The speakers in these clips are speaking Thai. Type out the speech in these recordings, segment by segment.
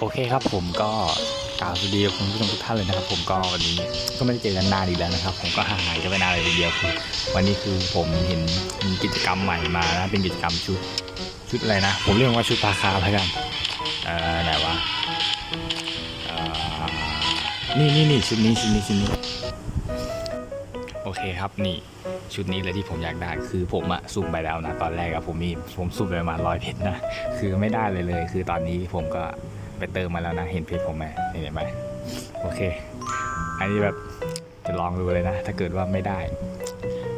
โอเคครับผมก็กล่าวสวัสดีคุณผู้ชมทุกท่านเลยนะครับ ผมก็วันนี้ก็ไม่ได้เจอกันนานอีกแล้วนะครับ ผมก็ห่างหายกันไปนานเลยทีเดียวคือวันนี้คือผมเห็นมีกิจกรรมใหม่มานะเป็นกิจกรรมชุดชุดอะไรนะ ผมเรียกว่าชุดปลาคาร์ฟแล้วกันเอ่อไหนวะเอ่อนี่นี่นี่ชุดนี้ชุดนี้ชุดนี้โอเคครับนี่ชุดนี้เลยที่ผมอยากได้คือผมอะสุ่มไปแล้วนะตอนแรกอะผมมีผมสุ่มไปประมาณร้อยเพชรนะคือไม่ได้เลยเลย คือตอนนี้ผมก็ ไปเติมมาแล้วนะ เห็นเพจผมไหมเห็นไหมโอเค อันนี้แบบจะลองดูเลยนะ ถ้าเกิดว่าไม่ได้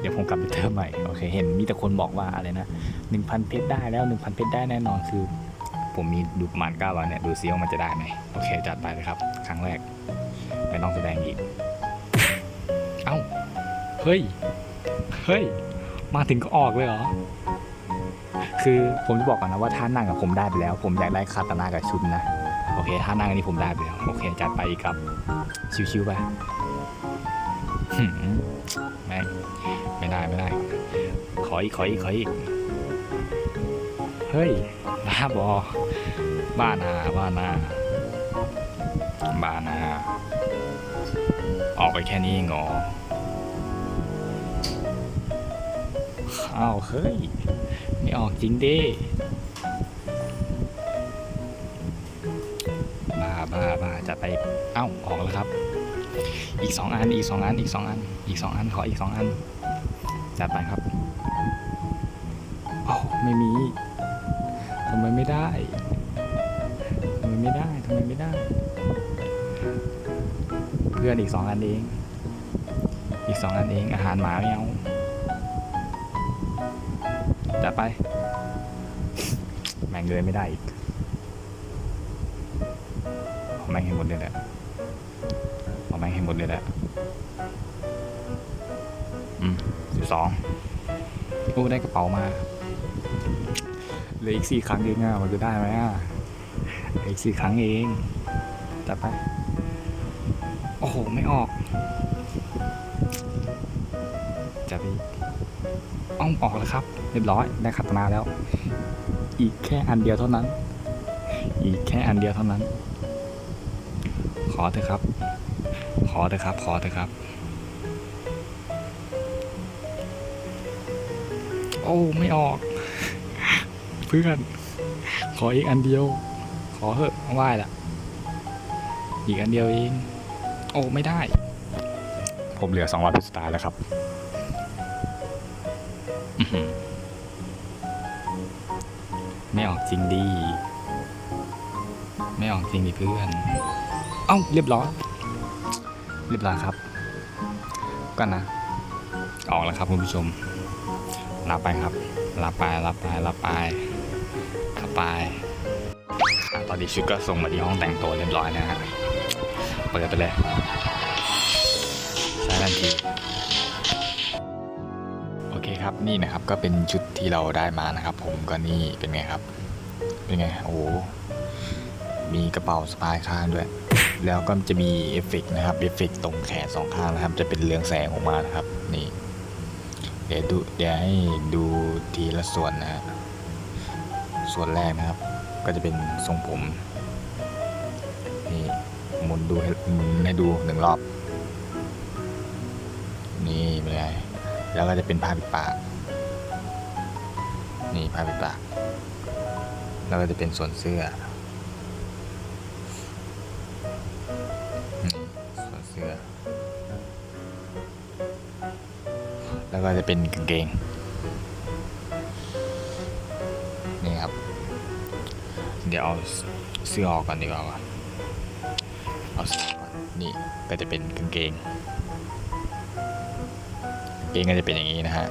เดี๋ยวผมกลับไปเติมใหม่โอเค เห็นมีแต่คนบอกว่าอะไรนะหนึ่งพันเพชรได้แล้วหนึ่งพันเพชรได้แน่นอนคือ ผมมีดูประมาณเก้าเนี่ยดูซิว่ามันจะได้ไหมโอเค จัดไปเลยครับ ครั้งแรกไม่ต้องแสดงอีกเอ้าเฮ้ยเฮ้ยมาถึงก็ออกเลยเหรอคือผมจะบอกก่อนนะว่าท่านั่งกับผมได้ไปแล้ว ผมอยากได้คาตานากับชุดนะ เคท่านั่งอันนี้ผมได้ไปแล้วโอเคจัดไปอีกครับ ชิวๆไปหืมแม่งไม่ได้ไม่ได้ ขออีกขออีกขออีกเฮ้ยบ้าบอบ้านาบ้านาบ้านา ออกไปแค่นี้เองเออ้าวเฮ้ย ไม่ออกจริงดิาจะไปเอ้าออกแล้วครับ อีกสองอันอีกสองอันอีกสองอัน อีกสองอันขออีกสองอันจัดไปครับโอ้าไม่มีทำไมไม่ได้ทำไมไม่ได้ทำไมไม่ได้ เพื่อนอีกสองอันเอง อีกสองอันเองอาหารหมาไม่เอาจัดไป แม่งเลยไม่ได้อีก ม่งให้หมดเลยแหละเอาแม่งให้หมดเลยแหละอืมสิบสองโอ้ได้กระเป๋ามาเหลืออีกสี่ครั้งเองอะมันจะได้ไหมอะอีกสี่ครั้งเองจัดไปโอ้โห ไม่ออกจัดไปอีกอ้อมออกแล้วครับ เรียบร้อยได้ขัตนาแล้ว อีกแค่อันเดียวเท่านั้น อีกแค่อันเดียวเท่านั้น อเถอะครับ ขอเถอะครับ ขอเถอะครับ โอ้ ไม่ออก เพื่อน ขออีกอันเดียว ขอเถอะไหว้ละอีกอันเดียวเอง โอ้ ไม่ได้ ผมเหลือ200พิสตาร์แล้วครับอื้อหือไม่ออกจริงดี ไม่ออกจริงดิเพื่อน เอ้าเรียบร้อย เรียบร้อยครับก็นะ ออกแล้วครับคุณผู้ชมรับไปครับรับไปรับไปรับไปรับไปอตอนนี้ชุดก็ส่งมาที่ห้องแต่งตัวเรียบร้อยนะฮะเปิดไปเลยใช้ทันทีโอเคครับนี่นะครับก็เป็นชุดที่เราได้มานะครับ ผมก็นี่เป็นไงครับ เป็นไงโอ้โหมีกระเป๋าสะพายข้างด้วย แล้วก็จะมีเอฟเฟกต์นะครับเอฟเฟกต์ตรงแขนสองข้างนะครับ จะเป็นเรืองแสงออกมานะครับนี่เดี๋ยวดูเดี๋ยวให้ดูทีละส่วนนะฮะส่วนแรกนะครับ ก็จะเป็นทรงผมนี่หมุนดูให้หมุนให้ดูหนึ่งรอบ นี่เป็นไงแล้วก็จะเป็นผ้าปิดปากนี่ผ้าปิดปากแล้วก็จะเป็นส่วนเสื้อ แล้วก็จะเป็นกางเกงนี่ครับ เดี๋ยวเอาเสื้อออกก่อนดีกว่าเอาเสื้อก่อนนี่ก็จะเป็นกางเกงเกงก็จะเป็นอย่างนี้นะฮะ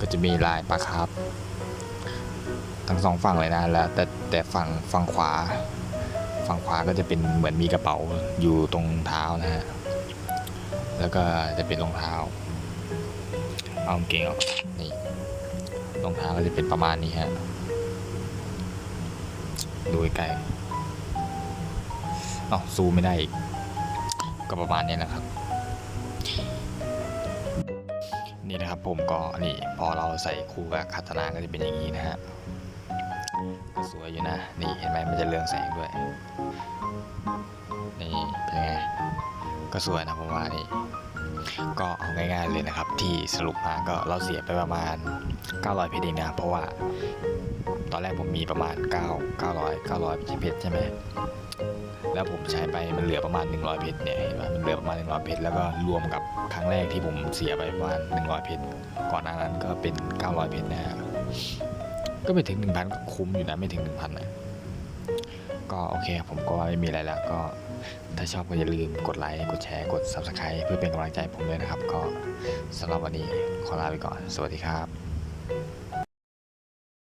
ก็จะมีลายปลาครับ ทั้งสองฝั่งเลยนะแล้วแต่แต่ฝั่งฝั่งขวา ฝั่งขวาก็จะเป็นเหมือนมีกระเป๋าอยู่ตรงเท้านะฮะแล้วก็จะเป็นรองเท้า เอาเกงออกนี่รองเท้าก็จะเป็นประมาณนี้ฮะ ดูใกล้ๆอ๋อซูมไม่ได้อีก ก็ประมาณนี้แหละครับ นี่นะครับผมก็นี่พอเราใส่คู่กับคาตานาก็จะเป็นอย่างนี้นะฮะก็สวยอยู่นะ นี่เห็นไหมมันจะเรืองแสงด้วย นี่เป็นไง ก็สวยนะผมว่านี่ ก็เอาง่ายๆเลยนะครับ ที่สรุปมาก็เราเสียไปประมาณ 900เพชรเองนะ เพราะว่าตอนแรกผมมีประมาณ 9 900 900เพชรใช่ไหมแล้วผมใช้ไปมันเหลือประมาณ 100 เพชรเนี่ยเห็นไหมมันเหลือประมาณ 100 เพชรแล้วก็รวมกับครั้งแรกที่ผมเสียไปประมาณ 100 เพชรก่อนหน้านั้นก็เป็น 900 เพชรนะฮะก็ไม่ถึง 1,000ก็คุ้มอยู่นะไม่ถึง 1,000นะ ก็โอเค ผมก็ไม่มีอะไรแล้วก็ถ้าชอบก็อย่าลืมกดไลค์ กดแชร์ กด Subscribe เพื่อเป็นกำลังใจผมด้วยนะครับ ก็สำหรับวันนี้ขอลาไปก่อน สวัสดีครับ